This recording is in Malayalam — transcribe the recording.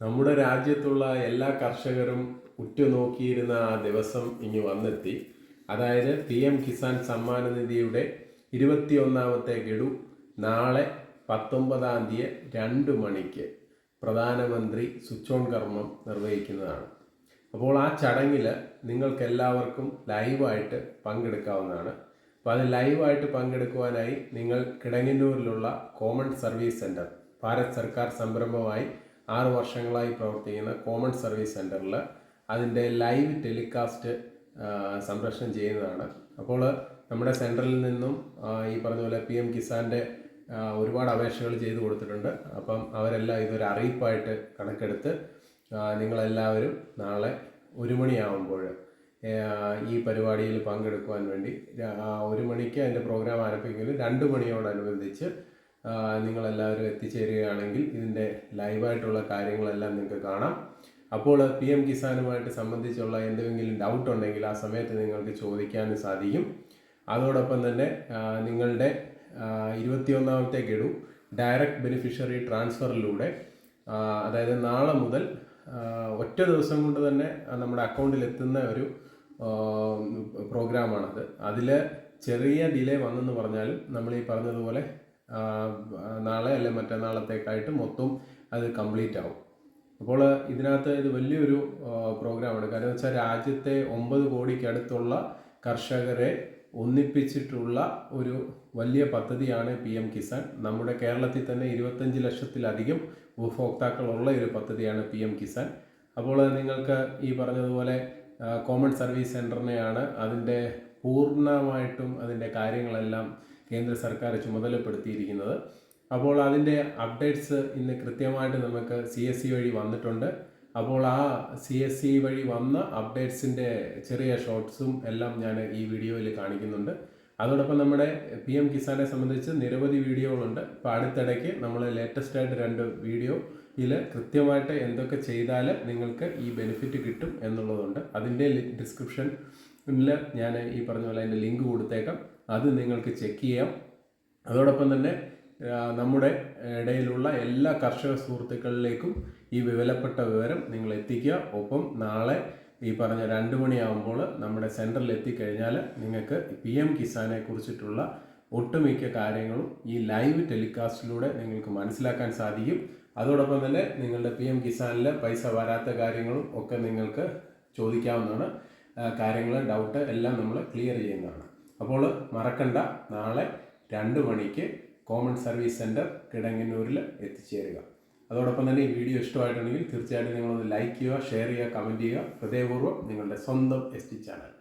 നമ്മുടെ രാജ്യത്തുള്ള എല്ലാ കർഷകരും ഉറ്റുനോക്കിയിരുന്ന ആ ദിവസം ഇനി വന്നെത്തി. അതായത് പി എം കിസാൻ സമ്മാന നിധിയുടെ ഇരുപത്തിയൊന്നാമത്തെ ഗഡു നാളെ പത്തൊമ്പതാം തീയതി രണ്ട് മണിക്ക് പ്രധാനമന്ത്രി സ്വിച്ച് ഓൺ കർമ്മം നിർവഹിക്കുന്നതാണ്. അപ്പോൾ ആ ചടങ്ങിൽ നിങ്ങൾക്കെല്ലാവർക്കും ലൈവായിട്ട് പങ്കെടുക്കാവുന്നതാണ്. അപ്പോൾ അത് ലൈവായിട്ട് പങ്കെടുക്കുവാനായി നിങ്ങൾ കിടങ്ങന്നൂരിലുള്ള കോമൺ സർവീസ് സെന്റർ ഭാരത് സർക്കാർ സംരംഭമായി ആറ് വർഷങ്ങളായി പ്രവർത്തിക്കുന്ന കോമൺ സർവീസ് സെന്ററിൽ അതിന്റെ ലൈവ് ടെലികാസ്റ്റ് സംപ്രേഷണം ചെയ്യുന്നതാണ്. അപ്പോൾ നമ്മുടെ സെന്ററിൽ നിന്നും ഈ പറഞ്ഞപോലെ പി എം കിസാന്റെ ഒരുപാട് അപേക്ഷകൾ ചെയ്തു കൊടുത്തിട്ടുണ്ട്. അപ്പം അവരെല്ലാം ഇതൊരു അറിയിപ്പായിട്ട് കണക്കെടുത്ത് നിങ്ങളെല്ലാവരും നാളെ ഒരു മണിയാവുമ്പോൾ ഈ പരിപാടിയിൽ പങ്കെടുക്കുവാൻ വേണ്ടി ഒരു മണിക്ക് അതിന്റെ പ്രോഗ്രാം ആരംഭിക്കുമെങ്കിലും രണ്ട് മണിയോടനുബന്ധിച്ച് നിങ്ങളെല്ലാവരും എത്തിച്ചേരുകയാണെങ്കിൽ ഇതിന്റെ ലൈവായിട്ടുള്ള കാര്യങ്ങളെല്ലാം നിങ്ങൾക്ക് കാണാം. അപ്പോൾ പി എം കിസാനുമായിട്ട് സംബന്ധിച്ചുള്ള എന്തെങ്കിലും ഡൗട്ട് ഉണ്ടെങ്കിൽ ആ സമയത്ത് നിങ്ങൾക്ക് ചോദിക്കാനും സാധിക്കും. അതോടൊപ്പം തന്നെ നിങ്ങളുടെ ഇരുപത്തിയൊന്നാമത്തെ ഗഡു ഡയറക്റ്റ് ബെനിഫിഷ്യറി ട്രാൻസ്ഫറിലൂടെ അതായത് നാളെ മുതൽ ഒറ്റ ദിവസം കൊണ്ട് തന്നെ നമ്മുടെ അക്കൗണ്ടിൽ എത്തുന്ന ഒരു പ്രോഗ്രാമാണത്. അതിൽ ചെറിയ ഡിലേ വന്നെന്ന് പറഞ്ഞാലും നമ്മൾ ഈ പറഞ്ഞതുപോലെ നാളെ അല്ലെ മറ്റന്നാളത്തേക്കായിട്ട് മൊത്തം അത് കംപ്ലീറ്റ് ആവും. അപ്പോൾ ഇതിനകത്ത് ഇത് വലിയൊരു പ്രോഗ്രാം പ്രോഗ്രാമാണ് കാരണം വെച്ചാൽ രാജ്യത്തെ ഒമ്പത് കോടിക്കടുത്തുള്ള കർഷകരെ ഒന്നിപ്പിച്ചിട്ടുള്ള ഒരു വലിയ പദ്ധതിയാണ് പി എം കിസാൻ. നമ്മുടെ കേരളത്തിൽ തന്നെ ഇരുപത്തഞ്ച് ലക്ഷത്തിലധികം ഉപഭോക്താക്കളുള്ള ഒരു പദ്ധതിയാണ് പി എം കിസാൻ. അപ്പോൾ നിങ്ങൾക്ക് ഈ പറഞ്ഞതുപോലെ കോമൺ സർവീസ് സെന്ററിനെയാണ് അതിന്റെ പൂർണമായിട്ടും അതിന്റെ കാര്യങ്ങളെല്ലാം കേന്ദ്ര സർക്കാർ ചുമതലപ്പെടുത്തിയിരിക്കുന്നത്. അപ്പോൾ അതിന്റെ അപ്ഡേറ്റ്സ് ഇന്ന് കൃത്യമായിട്ട് നമുക്ക് സി എസ് സി വഴി വന്നിട്ടുണ്ട്. അപ്പോൾ ആ സി എസ് സി വഴി വന്ന അപ്ഡേറ്റ്സിന്റെ ചെറിയ ഷോർട്സും എല്ലാം ഞാൻ ഈ വീഡിയോയിൽ കാണിക്കുന്നുണ്ട്. അതോടൊപ്പം നമ്മുടെ പി എം കിസാനെ സംബന്ധിച്ച് നിരവധി വീഡിയോകളുണ്ട്. ഇപ്പോൾ അടുത്തിടയ്ക്ക് നമ്മൾ ലേറ്റസ്റ്റ് ആയിട്ട് രണ്ട് വീഡിയോ ഇതിൽ കൃത്യമായിട്ട് എന്തൊക്കെ ചെയ്താൽ നിങ്ങൾക്ക് ഈ ബെനിഫിറ്റ് കിട്ടും എന്നുള്ളതുണ്ട്. അതിന്റെ ഡിസ്ക്രിപ്ഷനിൽ ഞാൻ ഈ പറഞ്ഞ പോലെ അതിന്റെ ലിങ്ക് കൊടുത്തേക്കാം. അത് നിങ്ങൾക്ക് ചെക്ക് ചെയ്യാം. അതോടൊപ്പം തന്നെ നമ്മുടെ ഇടയിലുള്ള എല്ലാ കർഷക സുഹൃത്തുക്കളിലേക്കും ഈ വിവരപ്പെട്ട വിവരം നിങ്ങൾ എത്തിക്കുക. ഒപ്പം നാളെ ഈ പറഞ്ഞ രണ്ട് മണിയാകുമ്പോൾ നമ്മുടെ സെന്ററിൽ എത്തിക്കഴിഞ്ഞാൽ നിങ്ങൾക്ക് പി എം കിസാനെ കുറിച്ചിട്ടുള്ള ഒട്ടുമിക്ക കാര്യങ്ങളും ഈ ലൈവ് ടെലികാസ്റ്റിലൂടെ നിങ്ങൾക്ക് മനസ്സിലാക്കാൻ സാധിക്കും. അതോടൊപ്പം തന്നെ നിങ്ങളുടെ പി എം കിസാനിൽ പൈസ വരാത്ത കാര്യങ്ങളും ഒക്കെ നിങ്ങൾക്ക് ചോദിക്കാവുന്നതാണ്. കാര്യങ്ങൾ ഡൗട്ട് എല്ലാം നമ്മൾ ക്ലിയർ ചെയ്യുന്നതാണ്. അപ്പോൾ മറക്കണ്ട. നാളെ രണ്ട് മണിക്ക് കോമൺ സർവീസ് സെന്റർ കിടങ്ങന്നൂരിൽ എത്തിച്ചേരുക. അതോടൊപ്പം തന്നെ ഈ വീഡിയോ ഇഷ്ടമായിട്ടുണ്ടെങ്കിൽ തീർച്ചയായിട്ടും നിങ്ങളൊന്ന് ലൈക്ക് ചെയ്യുക ഷെയർ ചെയ്യുക കമന്റ് ചെയ്യുക. ഹൃദയപൂർവം നിങ്ങളുടെ സ്വന്തം എസ് ടി ചാനൽ